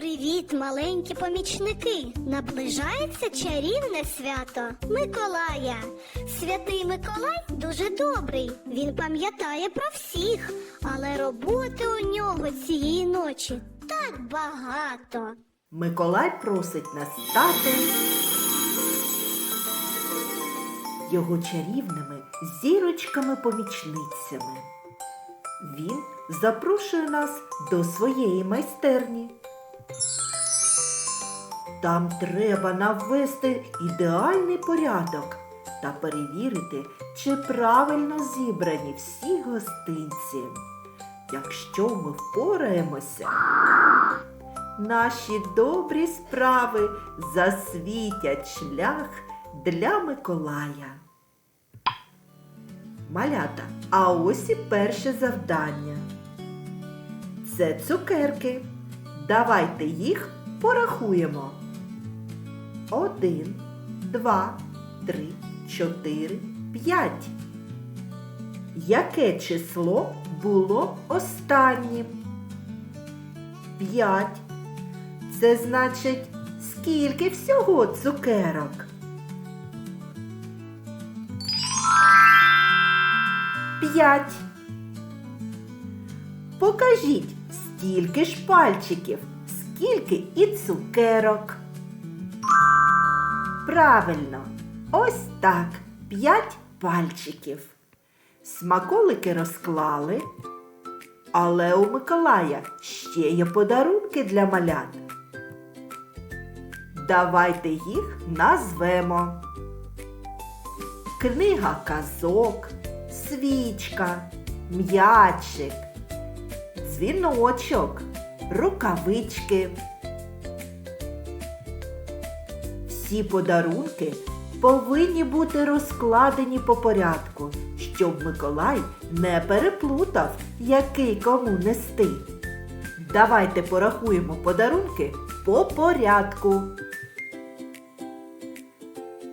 Привіт, маленькі помічники! Наближається чарівне свято Миколая. Святий Миколай дуже добрий. Він пам'ятає про всіх, але роботи у нього цієї ночі так багато. Миколай просить нас стати його чарівними зірочками-помічницями. Він запрошує нас до своєї майстерні. Там треба наввести ідеальний порядок та перевірити, чи правильно зібрані всі гостинці. Якщо ми впораємося, наші добрі справи засвітять шлях для Миколая. Малята, а ось і перше завдання. Це цукерки. Давайте їх порахуємо. Один, два, три, чотири, п'ять. Яке число було останнім? П'ять. Це значить, скільки всього цукерок? П'ять. Покажіть, стільки ж пальчиків, скільки і цукерок. Правильно, ось так, п'ять пальчиків. Смаколики розклали, але у Миколая ще є подарунки для малят. Давайте їх назвемо. Книга казок, свічка, м'ячик, дзвіночок, рукавички. Всі подарунки повинні бути розкладені по порядку, щоб Миколай не переплутав, який кому нести. Давайте порахуємо подарунки по порядку.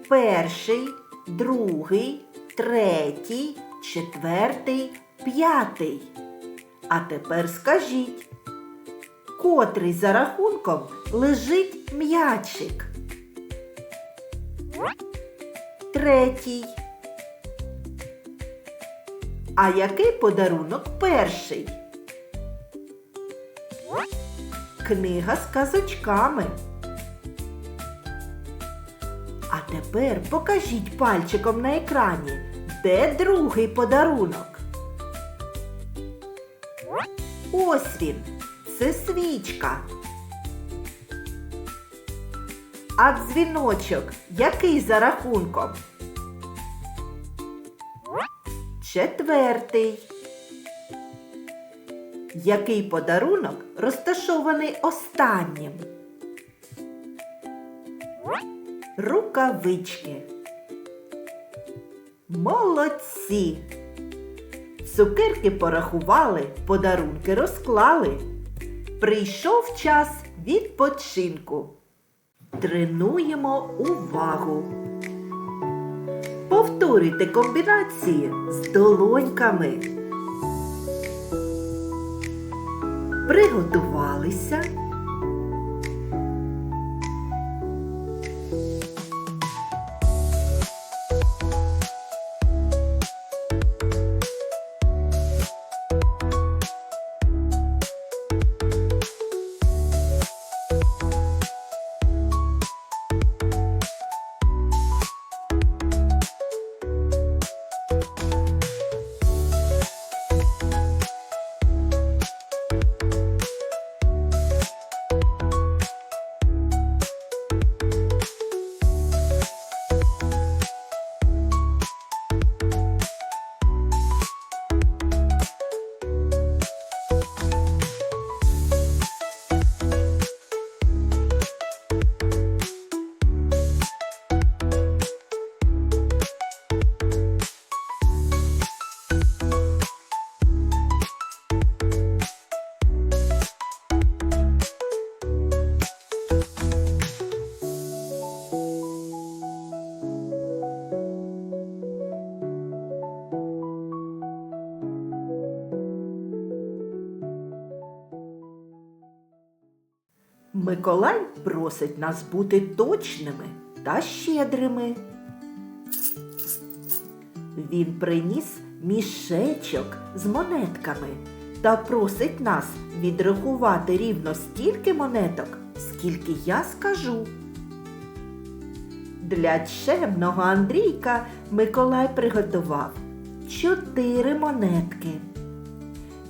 Перший, другий, третій, четвертий, п'ятий. А тепер скажіть, котрий за рахунком лежить м'ячик? Третій. А який подарунок перший? Книга з казочками. А тепер покажіть пальчиком на екрані, де другий подарунок. Ось він. Це свічка. А дзвіночок який за рахунком? Четвертий. Який подарунок розташований останнім? Рукавички. Молодці! Цукерки порахували, подарунки розклали. Прийшов час відпочинку. Тренуємо увагу. Повторюйте комбінації з долоньками. Приготувалися. Миколай просить нас бути точними та щедрими. Він приніс мішечок з монетками та просить нас відрахувати рівно стільки монеток, скільки я скажу. Для чемного Андрійка Миколай приготував чотири монетки.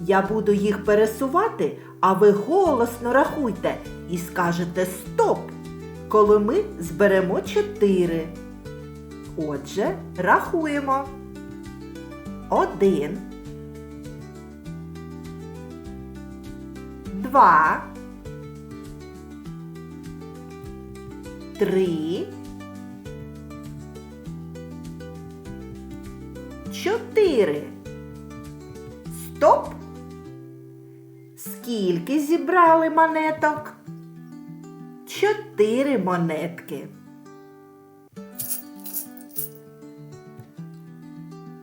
Я буду їх пересувати, а ви голосно рахуйте і скажете стоп, коли ми зберемо чотири. Отже, рахуємо. Один. Два. Три. Чотири. Стоп. Скільки зібрали монеток? Чотири монетки.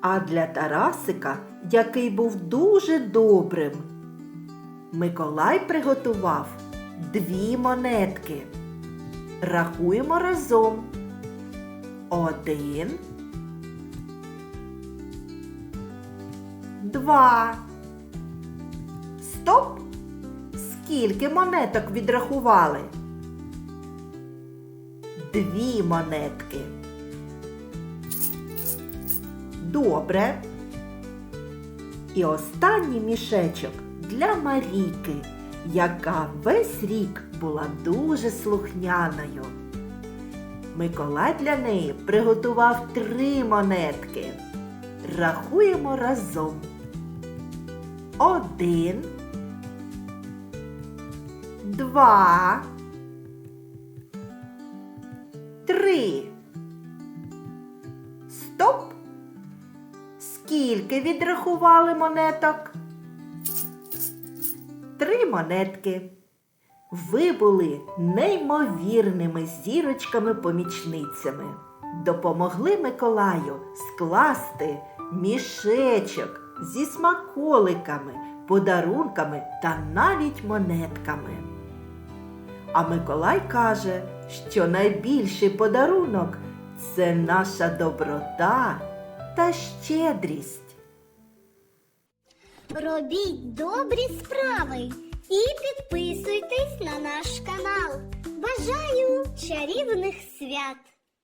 А для Тарасика, який був дуже добрим, Миколай приготував дві монетки. Рахуємо разом. Один. Два. Стоп! Скільки монеток відрахували? Дві монетки. Добре. І останній мішечок для Марійки, яка весь рік була дуже слухняною. Миколай для неї приготував три монетки. Рахуємо разом. Один. Два. Три. Стоп. Скільки відрахували монеток? Три монетки. Ви були неймовірними зірочками-помічницями. Допомогли Миколаю скласти мішечок зі смаколиками, подарунками та навіть монетками. А Миколай каже, що найбільший подарунок це наша доброта та щедрість. Робіть добрі справи і підписуйтесь на наш канал. Бажаю чарівних свят!